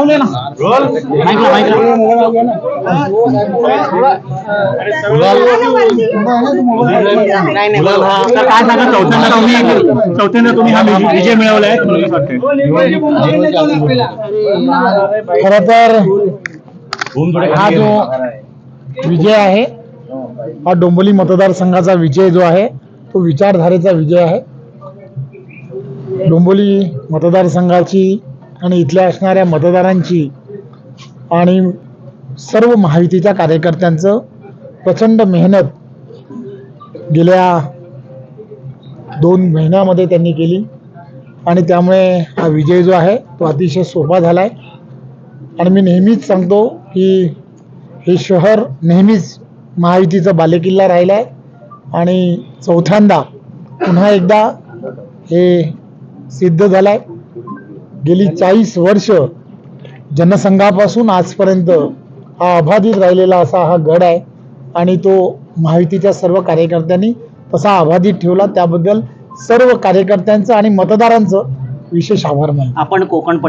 पावले ना. हा काय सांगा चौथ्यांदा तुम्ही चौथ्यांदा तुम्ही हा विजय- मिळवलाय? खर तर हा जो विजय आहे हा डोंबिवली मतदारसंघाचा विजय जो आहे तो विचारधारेचा विजय आहे. डोंबिवली मतदारसंघाची आणि इथल्या असणाऱ्या मतदारांची आणि सर्व महायुतीच्या कार्यकर्त्यांचं प्रचंड मेहनत गेल्या दोन महिन्यामध्ये त्यांनी केली. आणि त्यामुळे हा विजय जो आहे तो अतिशय सोपा झाला आहे आणि मी नेहमीच सांगतो की हे शहर नेहमीच महायुतीचा बालेकिल्ला राहिला आहे आणि चौथ्यांदा पुन्हा एकदा हे सिद्ध झालं आहे गेली चाळीस वर्ष जनसंघापासून आजपर्यंत हा अबाधित राहिलेला असा हा गड आहे आणि तो महायुतीच्या सर्व कार्यकर्त्यांनी तसा अबाधित ठेवला. त्याबद्दल सर्व कार्यकर्त्यांचं आणि मतदारांचं विशेष आभार मानतो. आपण कोकण